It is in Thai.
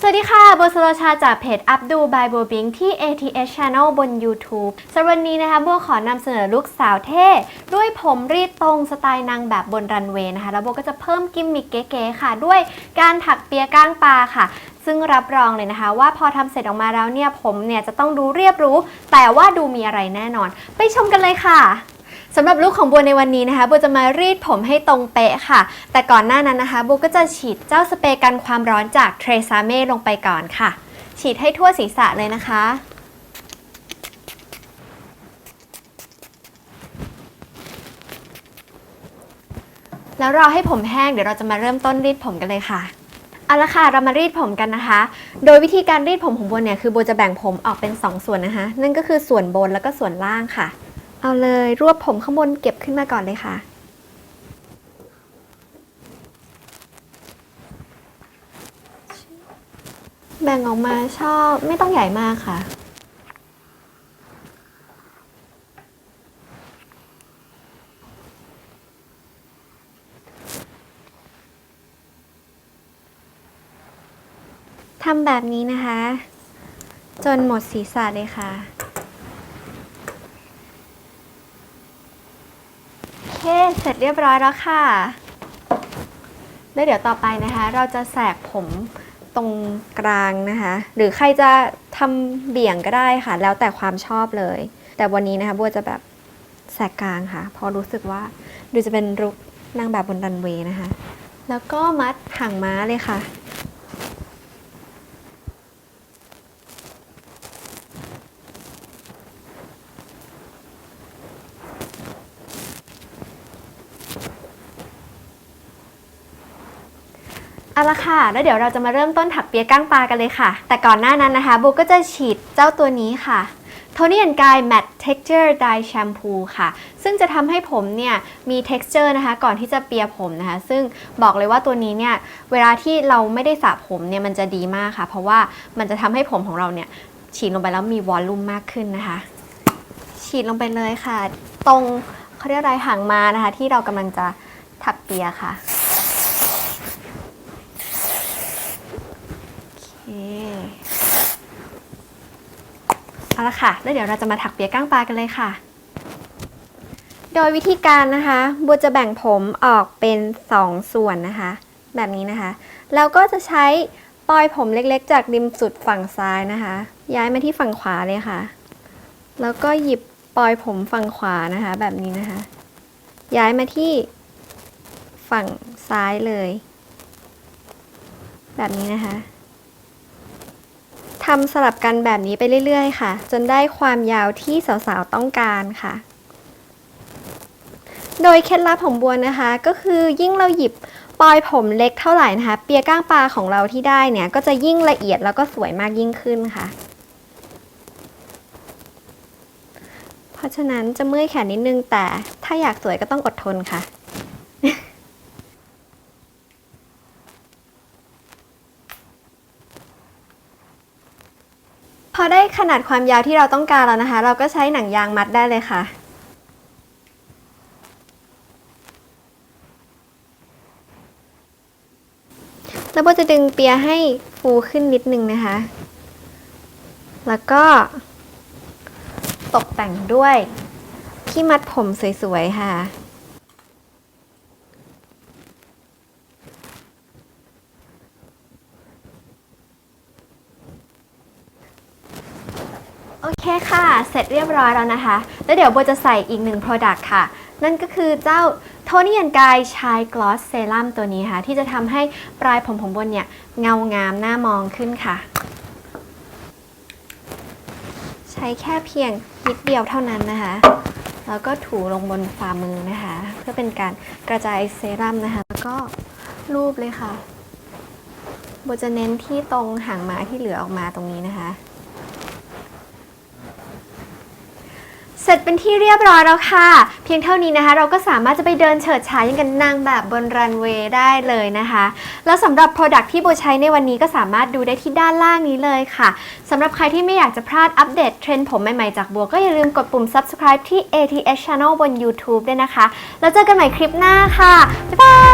สวัสดีค่ะโบสโลชาจากเพจอัพดูบายโบบิงที่ ATS Channel บน YouTube สำหรับวันนี้นะคะโบขอนำเสนอลุคสาวเท่ ด้วยผมรีดตรงสไตล์นางแบบบนรันเวย์นะคะ แล้วโบก็จะเพิ่มกิมมิคเก๋ๆค่ะ ด้วยการถักเปียก้างปลาค่ะ ซึ่งรับรองเลยนะคะ ว่าพอทำเสร็จออกมาแล้วเนี่ยผมเนี่ยจะต้องดูเรียบรู้ แต่ว่าดูมีอะไรแน่นอน ไปชมกันเลยค่ะ สำหรับลุคของบัวในวันนี้นะคะบัวจะมารีดผมให้ตรงเป๊ะค่ะ แต่ก่อนหน้านั้นนะคะบัวก็จะฉีดเจ้าสเปรย์กันความร้อนจากเทรซาเม่ลงไปก่อนค่ะ ฉีดให้ทั่วศีรษะเลยนะคะ แล้วรอให้ผมแห้งเดี๋ยวเราจะมาเริ่มต้นรีดผมกันเลยค่ะเอาละค่ะเรามารีดผมกันนะคะ โดยวิธีการรีดผมของโบวเนี่ยคือโบวจะแบ่งผมออกเป็น 2 ส่วนนะคะ นั่นก็คือส่วนบนแล้วก็ส่วนล่างค่ะ เอาเลยรวบผมข้างบนเก็บขึ้นมาก่อนเลยค่ะ แบ่งออกมาชอบไม่ต้องใหญ่มากค่ะ ทำแบบนี้นะคะ จนหมดศีรษะเลยค่ะ โอ เค เสร็จเรียบร้อยแล้วค่ะ แล้วเดี๋ยวต่อไปนะคะ เราจะแสกผมตรงกลางนะคะ หรือใครจะทำเบี่ยงก็ได้ค่ะ แล้วแต่ความชอบเลย แต่วันนี้นะคะบัวจะแบบแสกกลางค่ะเพอรู้สึกว่าดูจะเป็นรุกนางแบบบนรันเวย์นะคะ แล้วก็มัดหางม้าเลยค่ะ เอาละค่ะ แล้วเดี๋ยวเราจะมาเริ่มต้นถักเปียก้างปลากันเลยค่ะ แต่ก่อนหน้านั้นนะคะโบก็จะฉีดเจ้าตัวนี้ค่ะ Tony and Guy Matte Texture Dye Shampoo ค่ะ ซึ่งจะทำให้ผมเนี่ยมี texture นะคะ ก่อนที่จะเปียผมนะคะ ซึ่งบอกเลยว่าตัวนี้เนี่ย เวลาที่เราไม่ได้สระผมเนี่ยมันจะดีมากค่ะ เพราะว่ามันจะทำให้ผมของเราเนี่ยฉีดลงไปแล้วมีวอลลุ่มมากขึ้นนะคะ ฉีดลงไปเลยค่ะ ตรงเขาเรียกอะไรหางมานะคะ ที่เรากำลังจะถักเปียค่ะ โอ เอาละค่ะ แล้วเดี๋ยวเราจะมาถักเปียกก้างปลากันเลยค่ะ โดยวิธีการนะคะบัวจะแบ่งผมออกเป็น 2 ส่วนนะคะ แบบนี้นะคะ แล้วก็จะใช้ปลอยผมเล็กๆ จากริมสุดฝั่งซ้ายนะคะ ย้ายมาที่ฝั่งขวาเลยค่ะ แล้วก็หยิบปลอยผมฝั่งขวานะคะ แบบนี้นะคะ ย้ายมาที่ฝั่งซ้ายเลย แบบนี้นะคะ ทำสลับกันแบบนี้ไปเรื่อยๆ ค่ะ จนได้ความยาวที่สาวๆต้องการค่ะ โดยเคล็ดลับของบัวนะคะ ก็คือยิ่งเราหยิบปลอยผมเล็กเท่าไหร่นะคะ เปียก้างปลาของเราที่ได้เนี่ย ก็จะยิ่งละเอียดแล้วก็สวยมากยิ่งขึ้นค่ะ เพราะฉะนั้นจะเมื่อยแขนนิดนึงแต่ถ้าอยากสวยก็ต้องอดทนค่ะ อได้ขนาดความยาวที่เราต้องการแล้วนะคะ เราก็ใช้หนังยางมัดได้เลยค่ะ แล้วโบจะดึงเปียให้ฟูขึ้นนิดนึงนะคะ แล้วก็ ตกแต่งด้วยที่มัดผมสวยๆค่ะ อเคค่ะ เสร็จเรียบร้อยแล้วนะคะ แล้วเดี๋ยวโบจะใส่อีกหนึ่ง Product ค่ะ นั่นก็คือเจ้า Tony and Guy Shine Gloss Serum ตัวนี้ค่ะ ที่จะทำให้ปลายผมของบนเนี่ย เงางามน่ามองขึ้นค่ะ ใช้แค่เพียงนิดเดียวเท่านั้นนะคะ แล้วก็ถูลงบนฝ่ามือนะคะ เพื่อเป็นการกระจายเซรั่มนะคะ แล้วก็รูปเลยค่ะโบจะเน้นที่ตรงหางม้าที่เหลือออกมาตรงนี้นะคะ สร็จเป็นที่เรียบร้อยแล้วค่ะ เพียงเท่านี้นะคะ เราก็สามารถจะไปเดินเฉิดฉายยังกันนางแบบบนรันเวย์ได้เลยนะคะ แล้วสำหรับ Product ที่โบใช้ในวันนี้ก็สามารถดูได้ที่ด้านล่างนี้เลยค่ะสำหรับใครที่ไม่อยากจะพลาดอัปเดตเทรนด์ผมใหม่ ๆ จากบัวก็อย่าลืมกดปุ่ม subscribe ที่ ATS Channel บน YouTube ด้วยนะคะ แล้วเจอกันใหม่คลิปหน้าค่ะบ๊ายบาย